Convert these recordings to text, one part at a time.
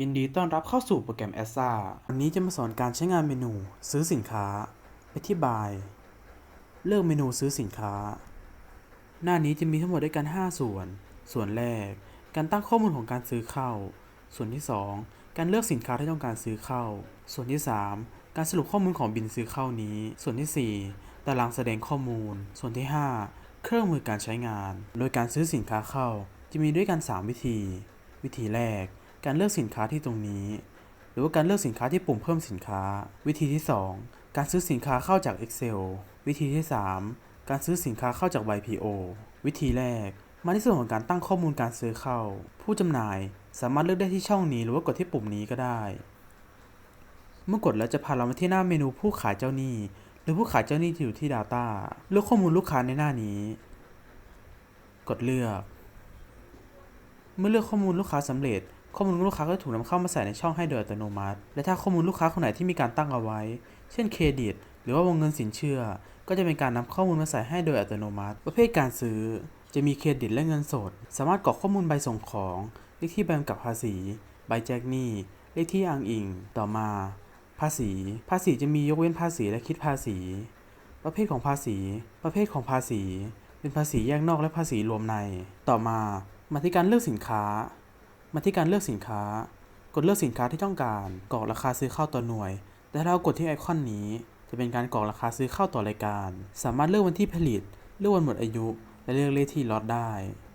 ยินดีต้อนรับเข้าสู่โปรแกรม a s a วันนี้จะมาสอนการใช้งานเมนู ซื้อสินค้า ไปที่บาย เลือกเมนูซื้อสินค้า หน้านี้จะมีทั้งหมดด้วยกัน 5 ส่วน ส่วนแรก การตั้งข้อมูลของการซื้อเข้า ส่วนที่ 2 การเลือกสินค้าที่ต้องการซื้อเข้า ส่วนที่ 3 การสรุปข้อมูลของบินซื้อเข้านี้ ส่วนทีสี่4 ตารางแสดงข้อมูล ส่วนที่ 5 เครื่องมือการใช้งาน โดยการซื้อสินค้าเข้า จะมีด้วยกัน 3 วิธี วิธีแรก การเลือกสินค้าที่ตรงนี้ หรือว่าการเลือกสินค้าที่ปุ่มเพิ่มสินค้า วิธีที่ 2 การซื้อสินค้าเข้าจาก Excel วิธีที่ 3 การซื้อสินค้าเข้าจาก YPO วิธีแรก มาที่ส่วนของการตั้งข้อมูลการซื้อเข้า ผู้จำหน่ายสามารถเลือกได้ที่ช่องนี้ หรือว่ากดที่ปุ่มนี้ก็ได้ เมื่อกดแล้วจะพาเรามาที่หน้าเมนูผู้ขายเจ้าหนี้ หรือผู้ขายเจ้าหนี้ที่อยู่ที่ Data เลือกข้อมูลลูกค้าในหน้านี้ กดเลือก เมื่อเลือกข้อมูลลูกค้าสำเร็จ ข้อมูลลูกค้าก็ถูกนำเข้ามาใส่ในช่องให้โดยอัตโนมัติ และถ้าข้อมูลลูกค้าคนไหนที่มีการตั้งเอาไว้ เช่นเครดิต หรือว่าวงเงินสินเชื่อ ก็จะเป็นการนำข้อมูลมาใส่ให้โดยอัตโนมัติ ประเภทการซื้อ จะมีเครดิตและเงินสด สามารถกรอกข้อมูลใบส่งของเลขที่ใบกำกับภาษี ใบแจ้งหนี้เลขที่อ้างอิง ต่อมา ภาษี ภาษีจะมียกเว้นภาษีและคิดภาษี ประเภทของภาษี ประเภทของภาษี เป็นภาษีแยกนอกและภาษีรวมใน ต่อมามาที่การเลือกสินค้า มาที่การเลือกสินค้า กดเลือกสินค้าที่ต้องการกรอกราคาซื้อเข้าต่อหน่วย แต่ถ้าเรากดที่ไอคอนนี้ จะเป็นการกรอกราคาซื้อเข้าต่อรายการ สามารถเลือกวันที่ผลิต เลือกวันหมดอายุ และเลือกเลขที่ล็อตได้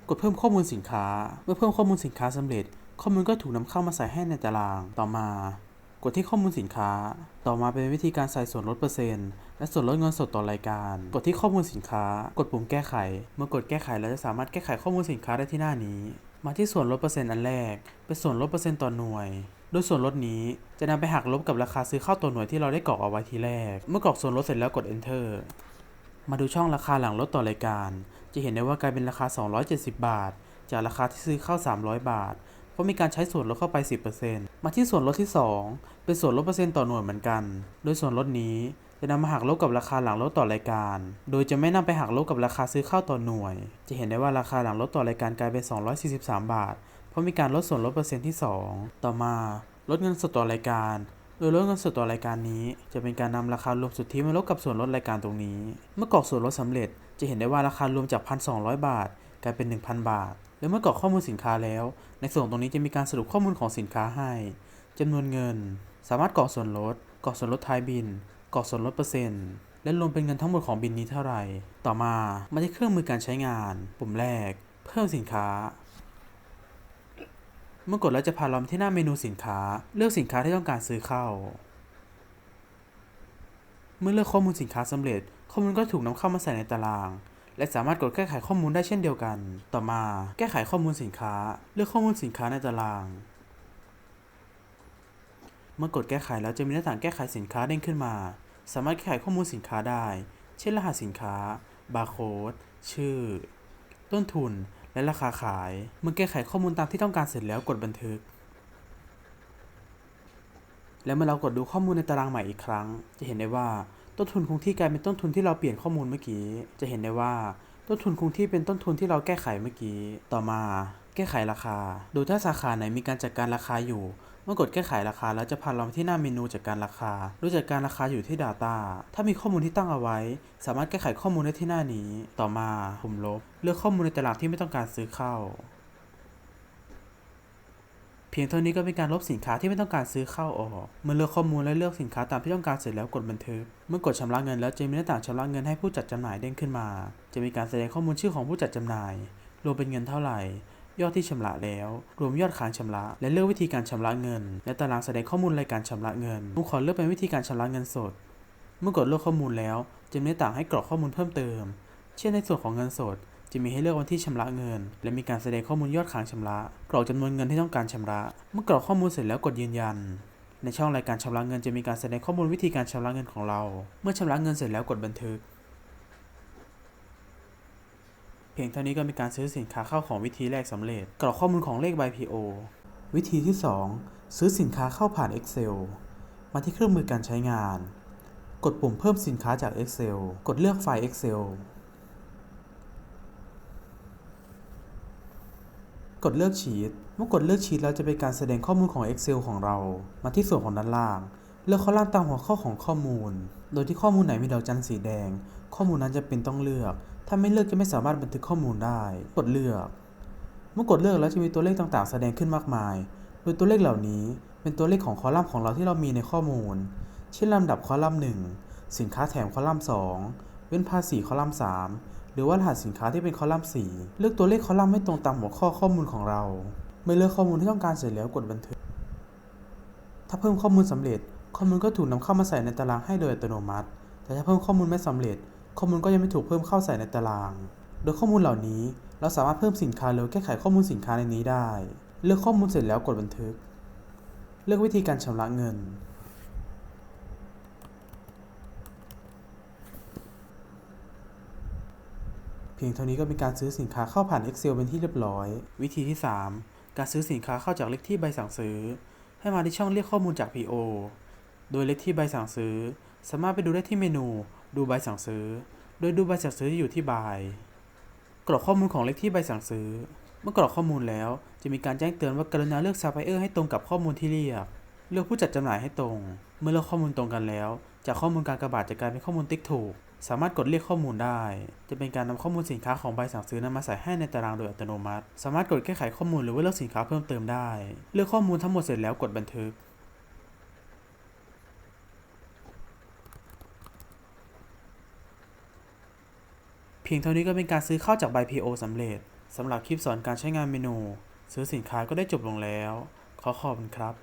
กดเพิ่มข้อมูลสินค้า เมื่อเพิ่มข้อมูลสินค้าสำเร็จ ข้อมูลก็ถูกนำเข้ามาใส่ให้ในตาราง ต่อมา กดที่ข้อมูลสินค้า ต่อมาเป็นวิธีการใส่ส่วนลดเปอร์เซ็นต์และส่วนลดเงินสดต่อรายการ กดที่ข้อมูลสินค้า กดปุ่มแก้ไข เมื่อกดแก้ไขเราจะสามารถแก้ไขข้อมูลสินค้าได้ที่หน้านี้ มาที่ส่วนลดเปอร์เซ็นต์อันแรก เป็นส่วนลดเปอร์เซ็นต์ต่อหน่วย โดยส่วนลดนี้จะนำไปหักลบกับราคาซื้อเข้าต่อหน่วยที่เราได้กรอกเอาไว้ทีแรก เมื่อกรอกส่วนลดเสร็จแล้วกด enter มาดูช่องราคาหลังลดต่อรายการ จะเห็นได้ว่ากลายเป็นราคา 270 บาท จากราคาที่ซื้อเข้า 300 บาท เพราะมีการใช้ส่วนลดเข้าไป 10%มาที่ส่วนลดที่ 2 เป็นส่วนลดเปอร์เซ็นต์ต่อหน่วยเหมือนกัน โดยส่วนลดนี้ จะนำมาหักลบกับราคาหลังลดต่อรายการ โดยจะไม่นำไปหักลบกับราคาซื้อเข้าต่อหน่วย จะเห็นได้ว่าราคาหลังลดต่อรายการกลายเป็น 243 บาท เพราะมีการลดส่วนลดเปอร์เซ็นต์ที่ 2 ต่อมาลดเงินสดต่อรายการโดยลดเงินสดต่อรายการนี้ จะเป็นการนำราคารวมสุทธิมาลบกับส่วนลดรายการตรงนี้ เมื่อกรอกส่วนลดสำเร็จ จะเห็นได้ว่าราคารวมจาก 1,200 บาท กลายเป็น 1,000 บาท และเมื่อกรอกข้อมูลสินค้าแล้ว ในส่วนตรงนี้จะมีการสรุปข้อมูลของสินค้าให้จำนวนเงิน สามารถกรอกส่วนลด กรอกส่วนลดท้ายบิน กรอกส่วนลดเปอร์เซ็นต์และรวมเป็นเงินทั้งหมดของบินนี้เท่าไหร่ ต่อมามาที่เครื่องมือการใช้งาน ปุ่มแรก เพิ่มสินค้า เมื่อกดแล้วจะพาเรามาที่หน้าเมนูสินค้า เลือกสินค้าที่ต้องการซื้อเข้า เมื่อเลือกข้อมูลสินค้าสำเร็จ ข้อมูลก็ถูกนำเข้ามาใส่ในตาราง และสามารถกดแก้ไขข้อมูลได้เช่นเดียวกัน ต่อมา แก้ไขข้อมูลสินค้า เลือกข้อมูลสินค้าในตาราง มื่อกดแก้ไขแล้วจะมีหน้าต่างแก้ไขสินค้าเด้งขึ้นมา สามารถแก้ไขข้อมูลสินค้าได้ เช่นรหัสสินค้า บาร์โค้ด ชื่อ ต้นทุน และราคาขาย เมื่อแก้ไขข้อมูลตามที่ต้องการเสร็จแล้วกดบันทึก แล้วเมื่อเรากดดูข้อมูลในตารางใหม่อีกครั้ง จะเห็นได้ว่าต้นทุนคงที่กลายเป็นต้นทุนที่เราเปลี่ยนข้อมูลเมื่อกี้ จะเห็นได้ว่าต้นทุนคงที่เป็นต้นทุนที่เราแก้ไขเมื่อกี้ ต่อมา แก้ไขราคา ดูถ้าสาขาไหนมีการจัดการราคาอยู่ เมื่อกดแก้ไขราคาแล้วจะพาเรามาที่หน้าเมนูจัดการราคาดยจัดการราคาอยู่ที่ Data ถ้ามีข้อมูลที่ตั้งเอาไว้ สามารถแก้ไขข้อมูลได้ที่หน้านี้ ต่อมาปุ่มลบ เลือกข้อมูลในตารางที่ไม่ต้องการซื้อเข้า เพียงเท่านี้ก็เป็นการลบสินค้าที่ไม่ต้องการซื้อเข้าออก เมื่อเลือกข้อมูลและเลือกสินค้าตามที่ต้องการเสร็จแล้วกดบันทึก เมื่อกดชำระเงินแล้วจะมีหน้าต่างชำระเงินให้ผู้จัดจำหน่ายเด้งขึ้นมา จะมีการแสดงข้อมูลชื่อของผู้จัดจำหน่าย รวมเป็นเงินเท่าไหร่ ยอดที่ชำระแล้ว รวมยอดค้างชำระ และเลือกวิธีการชำระเงิน และตารางแสดงข้อมูลรายการชำระเงินผมขอเลือกเป็นวิธีการชำระเงินสด เมื่อกดเลือกข้อมูลแล้วจะมีหน้าต่างให้กรอกข้อมูลเพิ่มเติม เช่นในส่วนของเงินสด จะมีให้เลือกวันที่ชำระเงิน และมีการแสดงข้อมูลยอดค้างชำระ กรอกจำนวนเงินที่ต้องการชำระ เมื่อกรอกข้อมูลเสร็จแล้วกดยืนยันในช่องรายการชำระเงินจะมีการแสดงข้อมูลวิธีการชำระเงินของเรา เมื่อชำระเงินเสร็จแล้วกดบันทึก เพียงเท่านี้ก็มีการซื้อสินค้าเข้าของวิธีแรกสำเร็จ กรอกข้อมูลของเลข BPO วิธีที่ 2 ซื้อสินค้าเข้าผ่าน Excel มาที่เครื่องมือการใช้งาน กดปุ่มเพิ่มสินค้าจาก Excel กดเลือกไฟล์ Excel กดเลือกชีตเมื่อกดเลือกชีตแล้วจะเป็นการแสดงข้อมูลของ Excel ของเรา มาที่ส่วนของด้านล่าง เลือกคอลัมน์ตามหัวข้อของข้อมูล โดยที่ข้อมูลไหนมีดอกจันสีแดง ข้อมูลนั้นจะเป็นต้องเลือก ถ้าไม่เลือกจะไม่สามารถบันทึกข้อมูลได้ กดเลือก เมื่อกดเลือกแล้วจะมีตัวเลขต่างๆ แสดงขึ้นมากมาย โดยตัวเลขเหล่านี้เป็นตัวเลขของคอลัมน์ของเราที่เรามีในข้อมูล เช่นลำดับคอลัมน์ 1 สินค้าแถมคอลัมน์ 2 เว้นภาษีคอลัมน์ 3 หรือว่ารหัสสินค้าที่เป็นคอลัมน์ 4 เลือกตัวเลขคอลัมน์ไม่ตรงตามหัวข้อข้อมูลของเรา เมื่อเลือกข้อมูลที่ต้องการเสร็จแล้วกดบันทึก ถ้าเพิ่มข้อมูลสำเร็จ ข้อมูลก็ถูกนำเข้ามาใส่ในตารางให้โดยอัตโนมัติ แต่ถ้าเพิ่มข้อมูลไม่สำเร็จ ข้อมูลก็ยังไม่ถูกเพิ่มเข้าใส่ในตาราง โดยข้อมูลเหล่านี้ เราสามารถเพิ่มสินค้าหรือแก้ไขข้อมูลสินค้าในนี้ได้ เลือกข้อมูลเสร็จแล้วกดบันทึก เลือกวิธีการชำระเงิน เพียงเท่านี้ก็เป็นการซื้อสินค้าเข้าผ่าน Excel เป็นที่เรียบร้อย วิธีที่ 3 การซื้อสินค้าเข้าจากเลขที่ใบสั่งซื้อ ให้มาที่ช่องเรียกข้อมูลจาก PO โดยเลขที่ใบสั่งซื้อ สามารถไปดูได้ที่เมนู ดูใบสั่งซื้อ โดยดูใบสั่งซื้อที่อยู่ที่บาย กรอกข้อมูลของเลขที่ใบสั่งซื้อ เมื่อกรอกข้อมูลแล้ว จะมีการแจ้งเตือนว่ากรุณาเลือกซัพพลายเออร์ให้ตรงกับข้อมูลที่เรียก เลือกผู้จัดจำหน่ายให้ตรง เมื่อเลือกข้อมูลตรงกันแล้ว จากข้อมูลการกระบาดจะกลายเป็นข้อมูลติ๊กถูก สามารถกดเรียกข้อมูลได้ จะเป็นการนำข้อมูลสินค้าของใบสั่งซื้อนั้นมาใส่ให้ในตารางโดยอัตโนมัติ สามารถกดแก้ไขข้อมูลหรือว่าเลือกสินค้าเพิ่มเติมได้ เลือกข้อมูลทั้งหมดเสร็จแล้วกดบันทึก พียงเท่านี้ก็เป็นการซื้อเข้าจากใบ PO สำเร็จสำหรับคลิปสอนการใช้งานเมนู ซื้อสินค้าก็ได้จบลงแล้ว ขอขอบคุณครับ